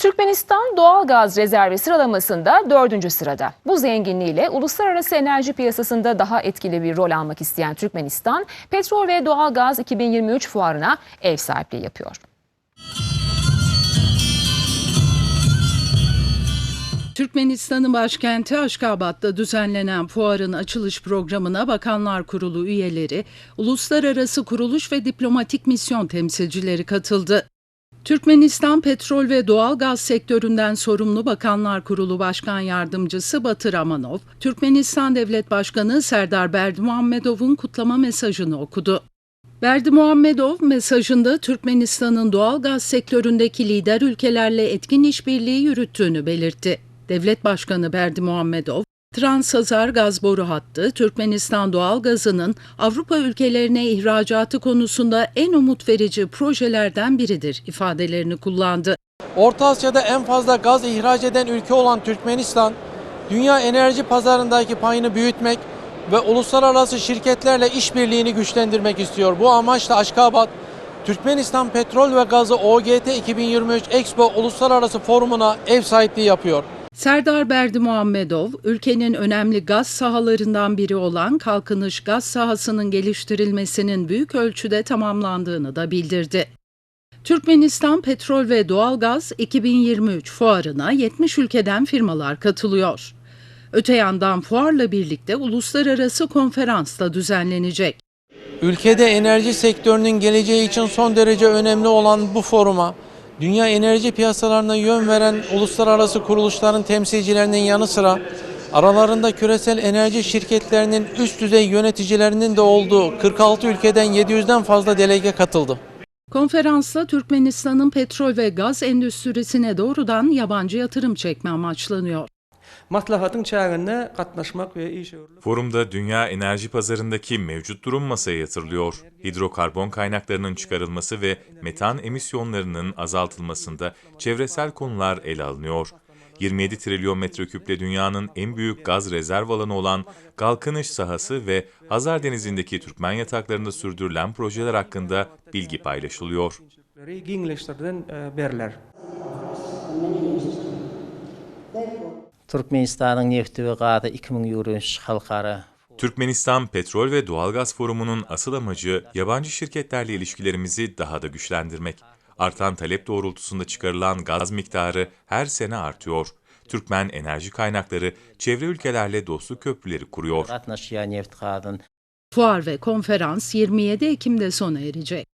Türkmenistan doğal gaz rezervi sıralamasında dördüncü sırada. Bu zenginliğiyle uluslararası enerji piyasasında daha etkili bir rol almak isteyen Türkmenistan, petrol ve doğal gaz 2023 fuarına ev sahipliği yapıyor. Türkmenistan'ın başkenti Aşkabat'ta düzenlenen fuarın açılış programına Bakanlar Kurulu üyeleri, uluslararası kuruluş ve diplomatik misyon temsilcileri katıldı. Türkmenistan petrol ve doğal gaz sektöründen sorumlu Bakanlar Kurulu Başkan Yardımcısı Batır Amanov, Türkmenistan Devlet Başkanı Serdar Berdimuhamedov'un kutlama mesajını okudu. Berdi Muhammedov mesajında Türkmenistan'ın doğal gaz sektöründeki lider ülkelerle etkin işbirliği yürüttüğünü belirtti. Devlet Başkanı Berdi Muhammedov, Transhazar gaz boru hattı Türkmenistan doğal gazının Avrupa ülkelerine ihracatı konusunda en umut verici projelerden biridir ifadelerini kullandı. Orta Asya'da en fazla gaz ihraç eden ülke olan Türkmenistan, dünya enerji pazarındaki payını büyütmek ve uluslararası şirketlerle işbirliğini güçlendirmek istiyor. Bu amaçla Aşkabat, Türkmenistan Petrol ve Gazı OGT 2023 Expo Uluslararası Forumuna ev sahipliği yapıyor. Serdar Berdi Muhammedov, ülkenin önemli gaz sahalarından biri olan kalkınış gaz sahasının geliştirilmesinin büyük ölçüde tamamlandığını da bildirdi. Türkmenistan Petrol ve Doğalgaz 2023 fuarına 70 ülkeden firmalar katılıyor. Öte yandan fuarla birlikte uluslararası konferans da düzenlenecek. Ülkede enerji sektörünün geleceği için son derece önemli olan bu foruma, dünya enerji piyasalarına yön veren uluslararası kuruluşların temsilcilerinin yanı sıra aralarında küresel enerji şirketlerinin üst düzey yöneticilerinin de olduğu 46 ülkeden 700'den fazla delege katıldı. Konferansta Türkmenistan'ın petrol ve gaz endüstrisine doğrudan yabancı yatırım çekme amaçlanıyor. Maslahatın çağında katnaşmak ve iş Forumda dünya enerji pazarındaki mevcut durum masaya yatırılıyor. Hidrokarbon kaynaklarının çıkarılması ve metan emisyonlarının azaltılmasında çevresel konular ele alınıyor. 27 trilyon metreküple dünyanın en büyük gaz rezerv alanı olan Galkınış sahası ve Hazar Denizi'ndeki Türkmen yataklarında sürdürülen projeler hakkında bilgi paylaşılıyor. gençlerden berler. Türkmenistan'ın nefti ve gazı 2023 halkara Türkmenistan Petrol ve Doğalgaz Forumu'nun asıl amacı yabancı şirketlerle ilişkilerimizi daha da güçlendirmek. Artan talep doğrultusunda çıkarılan gaz miktarı her sene artıyor. Türkmen enerji kaynakları çevre ülkelerle dostluk köprüleri kuruyor. Fuar ve konferans 27 Ekim'de sona erecek.